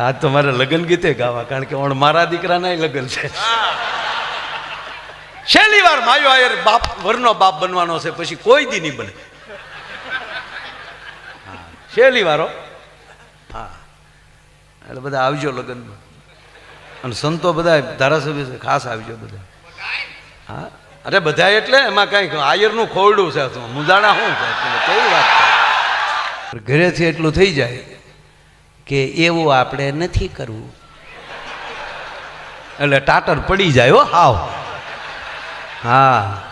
આ તો મારે લગ્ન ગીતે ગાવા કારણ કે ઓણ મારા દીકરાના લગ્ન છે. છેલ્લી વાર માયો આયર બાપ વરનો બાપ બનવાનો છે પછી કોઈ દી નહીં બને. હા, છેલ્લી વારો? હા એટલે બધા આવજો લગ્નમાં. અને સંતો બધા ધારાસભ્ય છે ખાસ આવજો બધા. હા અરે બધા એટલે એમાં કંઈક આયરનું ખોરડું છે મુદાણા શું છે કઈ વાત ઘરેથી એટલું થઈ જાય. કે એવું આપણે નથી કરવું. એટલે ટાટર પડી જાય હો, હાવ. હા.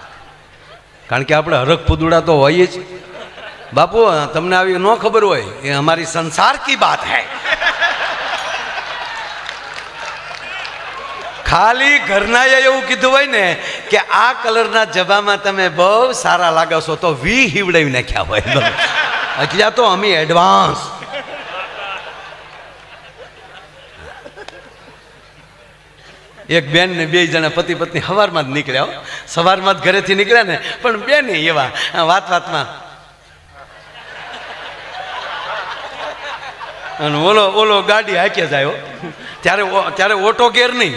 કારણ કે આપણે હરખ પુદુડા તો હોઈએ જ. બાપુ તમને આવી ન ખબર હોય, એ અમારી સંસાર કી બાત હૈ. ખાલી ઘરનાએ એવું કીધું હોય ને કે આ કલરના જબામાં તમે બહુ સારા લાગો છો, તો વી હિવડાવી નાખ્યા હોય. અત્યારે તો અમે એડવાન્સ એક બેન ને બે જણા પતિ પત્ની સવારમાં જ નીકળ્યા સવારમાં જ ઘરેથી નીકળ્યા ને, પણ બે ને એવા. વાત વાતમાં. અને ઓલો ઓલો ગાડી હાકે જાય ત્યારે ત્યારે ઓટો ગેર નહીં.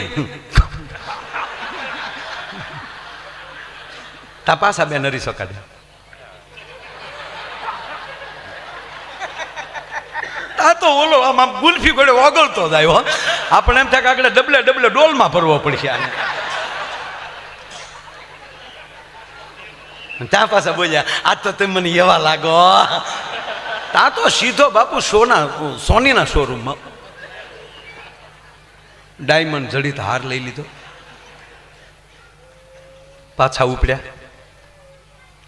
તા પાછા બે નરી સકાડે આ તો ઓલો આમ ગુલ્ફી ઘોડે ઓગળતો જાય આપણે એમ થાય કે આગળ ડબલે ડબલે ડોલમાં ભરવો પડશે આને. ત્યાં પાછા બોલ્યા, આ તો તમે મને એવા લાગો. ત્યાં તો સીધો બાપુ સોના, સોનીના શોરૂમમાં ડાયમંડ જડિત હાર લઈ લીધો. પાછા ઉપડ્યા.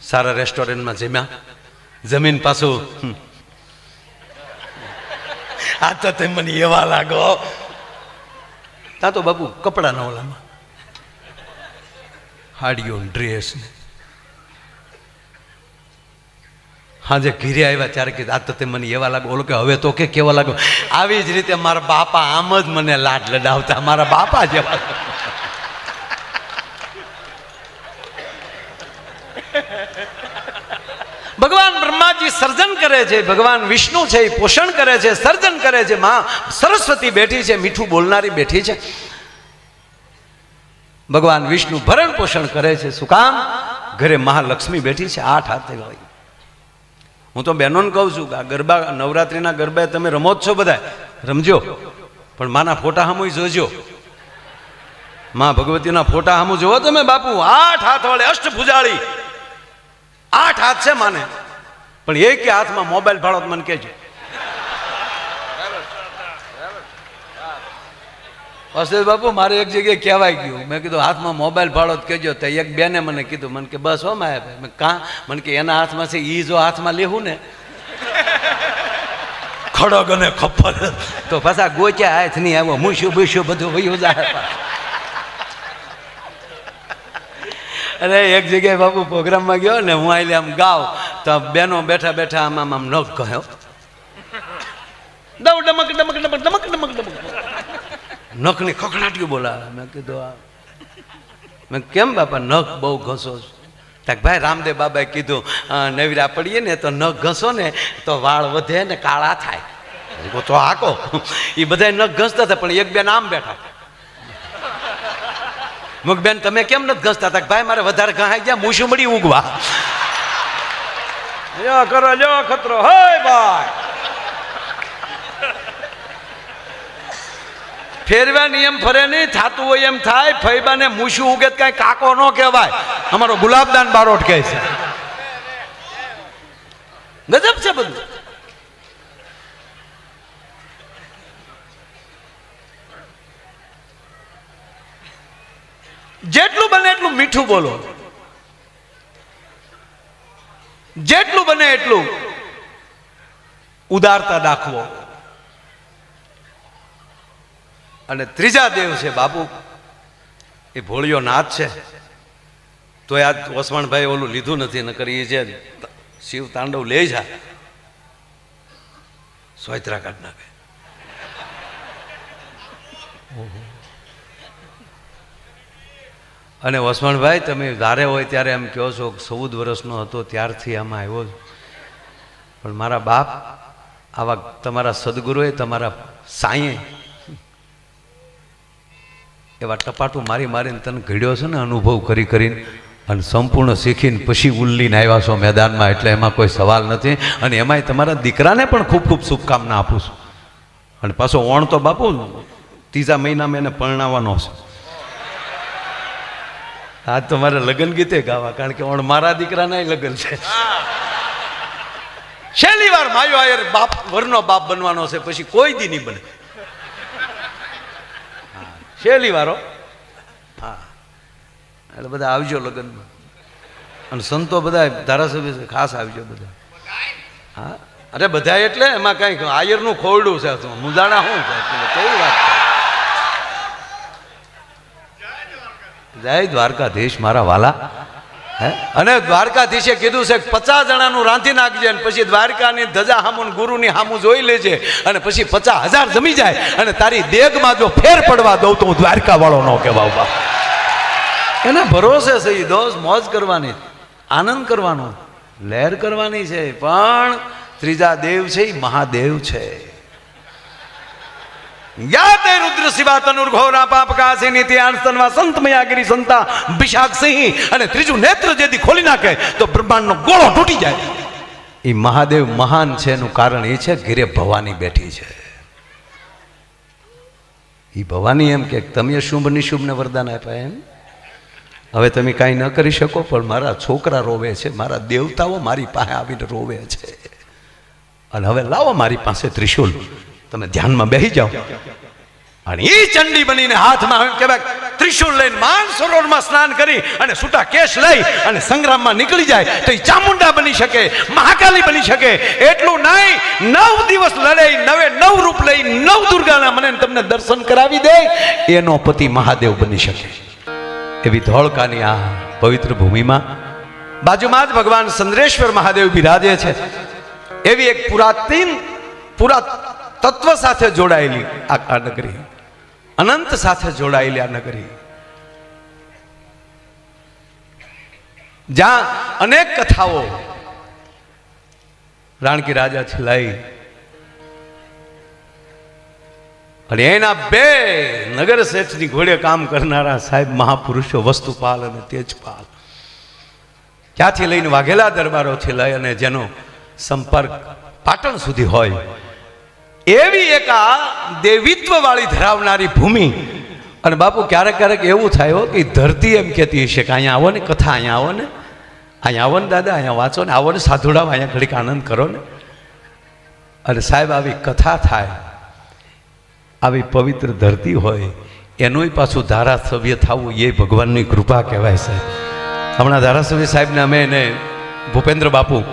સારા રેસ્ટોરન્ટમાં જમ્યા. જમીન પાછું. આ તો તમે મને એવા લાગો. ત્યાં તો બાપુ કપડાના ઓલામાં. હાડીઓ ડ્રેસ ને. હાજે ઘીરે આવ્યા ત્યારે કે આ તો તે મને એવા લાગો. ઓલો કે હવે તો કે કેવા લાગો? આવી જ રીતે મારા બાપા આમ જ મને લાડ લડાવતા. મારા બાપા જેવા ભગવાન બ્રહ્માજી સર્જન કરે છે, ભગવાન વિષ્ણુ છે, એ પોષણ કરે છે, સર્જન કરે છે, માં સરસ્વતી બેઠી છે, મીઠું બોલનારી બેઠી છે. ભગવાન વિષ્ણુ ભરણ પોષણ કરે છે, શું કામ? ઘરે મહાલક્ષ્મી બેઠી છે, આઠ હાથે હોય. હું તો બહેનોને કહું છું કે આ ગરબા, નવરાત્રિના ગરબા તમે રમો છો બધા. રમજો. પણ માના ફોટા સામુ જોજો. માં ભગવતીના ફોટા સામુ જોવો તમે બાપુ. આઠ હાથ વાળે અષ્ટભુજાળી. આઠ હાથ છે માને. પણ એ કે હાથમાં મોબાઈલ ભાડો તો મને કહેજો. વસુદેવ બાપુ મારે એક જગ્યાએ કહેવાય ગયું. મેં કીધું હાથમાં મોબાઈલ ફાળો તો કહેજો. તો એક બેને મને કીધું મને કે બસ હો માયા ભાઈ. મેં કાં મને કે એના હાથમાં છે એ જો હાથમાં લેવું ને. ખડગ અને ખપ્પર. તો પાછા ગોચ્યા હાથ નહીં આવ્યો. મૂસ્યું બૂસ્યું બધું વયું જાય અરે એક જગ્યાએ બાપુ પ્રોગ્રામમાં ગયો ને હું આઈ આમ ગાવ. તો બેનો બેઠા બેઠા આમ આમ નખ કહ્યો. દવ ડમક ડમક ડમક ડમક ડમક ડમક. નખની ખખડાટીઓ બોલાવે. મેં કીધું આ. મેં કેમ બાપા નખ બહુ ઘસો છો? તક ભાઈ રામદેવ બાબાએ કીધું નવરા પડીએ ને તો નખ ઘસો ને તો વાળ વધે ને કાળા થાય. તો આકો એ બધા નખ ઘસતા હતા પણ એક બેન આમ બેઠા. મુખ બેન તમે કેમ નથી ઘસતા? હતા ભાઈ મારે વધારે ઘાઈ ગયા મૂછું મળી ઉગવા. લ્યો કરો લ્યો ખતરો. હય ભાઈ. ફેરવા નિયમ ફરે નહીં, થાતું હોય એમ થાય, ફૈબાને મૂછું ઉગે કાંઈ કાકો ન કહેવાય. અમારો ગુલાબદાન બારોટ કહે છે. ગજબ છે બધું. જેટલું બને એટલું મીઠું બોલો. જેટલું બને એટલું ઉદારતા દાખવો. અને ત્રીજા દેવ છે બાપુ, એ ભોળિયો નાથ છે. તો આ ઓસમાણભાઈ ઓલું લીધું નથી, નકર એ જે શિવ તાંડવ લે જા. સોયત્રા કાઢ નાખે અને વસવાણભાઈ તમે ધારે હોય ત્યારે એમ કહો છો ચૌદ વર્ષનો હતો, ત્યારથી આમાં આવ્યો પણ મારા બાપ, આવા તમારા સદગુરુએ તમારા સાંયે એવા ટપાટું મારી મારીને તને ઘડ્યો છે ને અનુભવ કરી કરીને અને સંપૂર્ણ શીખીને પછી ઉલ્લીને આવ્યા છો મેદાનમાં, એટલે એમાં કોઈ સવાલ નથી. અને એમાંય તમારા દીકરાને પણ ખૂબ ખૂબ શુભકામના આપું છું. અને પાછો ઓણ તો બાપુ, ત્રીજા મહિનામાં એને પરણાવવાનો છે. આજ તો મારે લગ્ન ગીતે ગાવા કારણ કે ઓણ મારા દીકરાના લગ્ન છે. છેલ્લી વાર માયો આયર બાપ વરનો બાપ બનવાનો છે પછી કોઈ દી નહીં બને. હા, છેલ્લી વારો હા. એટલે બધા આવજો લગ્નમાં. અને સંતો બધા ધારાસભ્ય ખાસ આવજો બધા. હા અરે બધા એટલે એમાં કંઈક આયરનું ખોરડું છે મુદાણા શું છે? કેવી વાત છે? જય દ્વારકાધીશ મારા વાલા. હે? અને દ્વારકાધીશે કીધું છે પચાસ જણાનું રાંધી નાખજે અને પછી દ્વારકાની ધજા હામું ગુરુની હામું જોઈ લેજે અને પછી પચાસ હજાર જમી જાય અને તારી દેગમાં જો ફેર પડવા દઉં તો હું દ્વારકા વાળો ન કહેવા બાપ એને ભરોસે છે ઈ દોસ્ત મોજ કરવાની, આનંદ કરવાનો, લહેર કરવાની છે. પણ ત્રીજા દેવ છે એ મહાદેવ છે. યાતે રુદ્ર શિવા તનુર ઘોરા પાપ કાસી નીતિ સંત મયાગીરી સંતા વિશાખ સિંહ અને ત્રીજું નેત્ર જેથી ખોલી નાખે તો બ્રહ્માંડનો ગોળો તૂટી જાય એ મહાદેવ મહાન છે એનું કારણ એ છે ઘેરે ભવાની બેઠી છે એ ભવાની એમ કે તમે શુભ નિશુભને વરદાન આપ્યા એમ? હવે તમે કાંઈ ન કરી શકો, પણ મારા છોકરા રોવે છે, મારા દેવતાઓ મારી પાસે આવીને રોવે છે. અને હવે લાવો મારી પાસે ત્રિશુલ. તમે ધ્યાનમાં બેસી જાઓ. અને એ ચંડી બનીને હાથમાં કહેવાય ત્રિશુલ લઈને માન સરોવરમાં સ્નાન કરી અને છૂટા કેશ લઈ અને સંગ્રામમાં નીકળી જાય તો એ ચામુંડા બની શકે, મહાકાલી બની શકે. એટલું નહીં, નવ દિવસ લડે નવે નવ રૂપ લઈ, નવ દુર્ગાના મને તમને દર્શન કરાવી દે, એનો પતિ મહાદેવ બની શકે. એવી ધોળકાની આ પવિત્ર ભૂમિમાં બાજુમાં જ ભગવાન ચંદ્રેશ્વર મહાદેવ બિરાજે છે. એવી એક પુરાતન પુરા તત્વ સાથે જોડાયેલી આ નગરી. અનંત સાથે જોડાયેલી આ નગરી. જ્યાં અનેક કથાઓ રાણકી રાજા છેલાઈ અને એના બે નગર શેઠની ઘોડે કામ કરનારા સાહેબ મહાપુરુષો વસ્તુપાલ અને તેજપાલ. ત્યાંથી લઈને વાઘેલા દરબારોથી લઈ અને જેનો સંપર્ક પાટણ સુધી હોય એવી એક આ દેવિત્વવાળી ધરાવનારી ભૂમિ. અને બાપુ, ક્યારેક ક્યારેક એવું થાય કે ધરતી એમ કહેતી હશે કે અહીંયા આવો ને, કથા અહીંયા આવો ને. અહીંયા આવો ને, દાદા, અહીંયા વાંચો ને, આવો ને સાધુડાવ અહીંયા ઘડીક આનંદ કરો ને. અને સાહેબ, આવી કથા થાય, આવી પવિત્ર ધરતી હોય, એનોય પાછું ધારાસભ્ય થવું એ ભગવાનની કૃપા કહેવાય છે હમણાં ધારાસભ્ય સાહેબને અમે એને ભૂપેન્દ્ર બાપુ,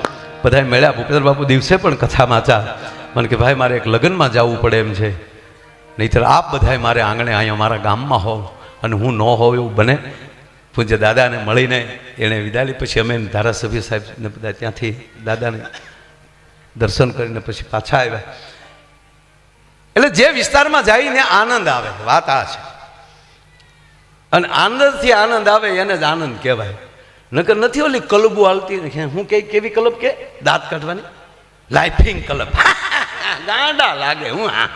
બધાએ મળ્યા. ભૂપેન્દ્ર બાપુ દિવસે પણ કથા વાંચા મને કે, ભાઈ, મારે એક લગ્નમાં જવું પડે એમ છે. નહીંતર આપ બધાએ મારે આંગણે અહીંયા મારા ગામમાં હોવ અને હું ન હોઉં એવું બને. પૂજ્ય દાદાને મળીને એણે વિદાય લીધી પછી અમે ધારાસભ્ય સાહેબને બધા ત્યાંથી દાદાને દર્શન કરીને પછી પાછા આવ્યા. એટલે જે વિસ્તારમાં જઈને આનંદ આવે, વાત આ છે. અને આનંદથી આનંદ આવે એને જ આનંદ કહેવાય. નકર નથી ઓલી કલબુ હાલતી હું કે કેવી કલબ કે? દાંત કાઢવાની? Laughing club. ગાંડા લાગે હું હા.